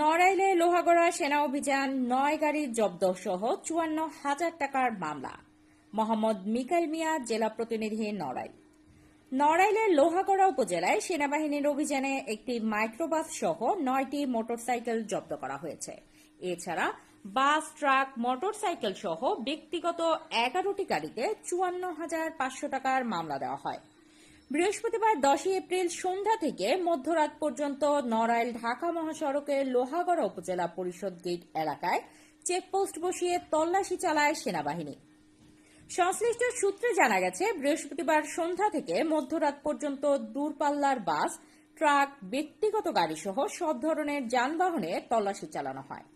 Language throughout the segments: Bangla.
নড়াইলে লোহাগড়া সেনা অভিযান, নয় গাড়ি জব্দ সহ চুয়ান্ন হাজার টাকার মামলা। মোহাম্মদ মিকাইল মিয়া, জেলা প্রতিনিধি, নড়াইল। নড়াইলের লোহাগড়া উপজেলায় সেনাবাহিনীর অভিযানে একটি মাইক্রোবাস সহ নয়টি মোটরসাইকেল জব্দ করা হয়েছে। এছাড়া বাস, ট্রাক, মোটরসাইকেল সহ ব্যক্তিগত এগারোটি গাড়িতে চুয়ান্ন হাজার পাঁচশো টাকার মামলা দেওয়া হয়। বৃহস্পতিবার দশই এপ্রিল সন্ধ্যা থেকে মধ্যরাত পর্যন্ত নড়াইল ঢাকা মহাসড়কের লোহাগড়া উপজেলা পরিষদ গেট এলাকায় চেকপোস্ট বসিয়ে তল্লাশি চালায় সেনাবাহিনী। সংশ্লিষ্ট সূত্রে জানা গেছে, বৃহস্পতিবার সন্ধ্যা থেকে মধ্যরাত পর্যন্ত দূরপাল্লার বাস, ট্রাক, ব্যক্তিগত গাড়ি সহ সব ধরনের যানবাহনে তল্লাশি চালানো হয়।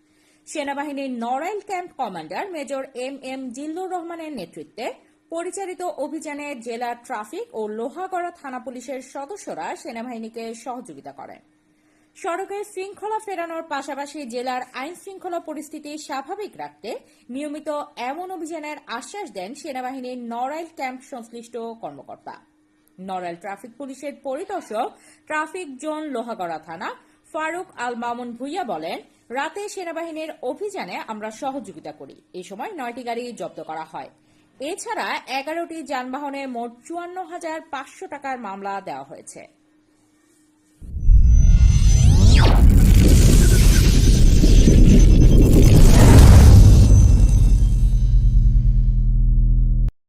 সেনাবাহিনীর Narail camp commander major M M Zillur রহমানের নেতৃত্বে পরিচালিত অভিযানে জেলার ট্রাফিক ও লোহাগড়া থানা পুলিশের সদস্যরা সেনাবাহিনীকে সহযোগিতা করেন সড়কে শৃঙ্খলা ফেরানোর পাশাপাশি জেলার আইন শৃঙ্খলা পরিস্থিতি স্বাভাবিক রাখতে নিয়মিত এমন অভিযানের আশ্বাস দেন সেনাবাহিনীর নড়াইল ক্যাম্প সংশ্লিষ্ট কর্মকর্তা। নড়াইল ট্রাফিক পুলিশের পরিদর্শক ট্রাফিক জোন লোহাগড়া থানা ফারুক আল মামুন ভুইয়া বলেন, রাতে সেনাবাহিনীর অভিযানে আমরা সহযোগিতা করি। এই সময় নয়টি গাড়ি জব্দ করা হয়। এছাড়া এগারোটি যানবাহনে মোট চুয়ান্ন হাজার পাঁচশো টাকার মামলা দেওয়া হয়েছে।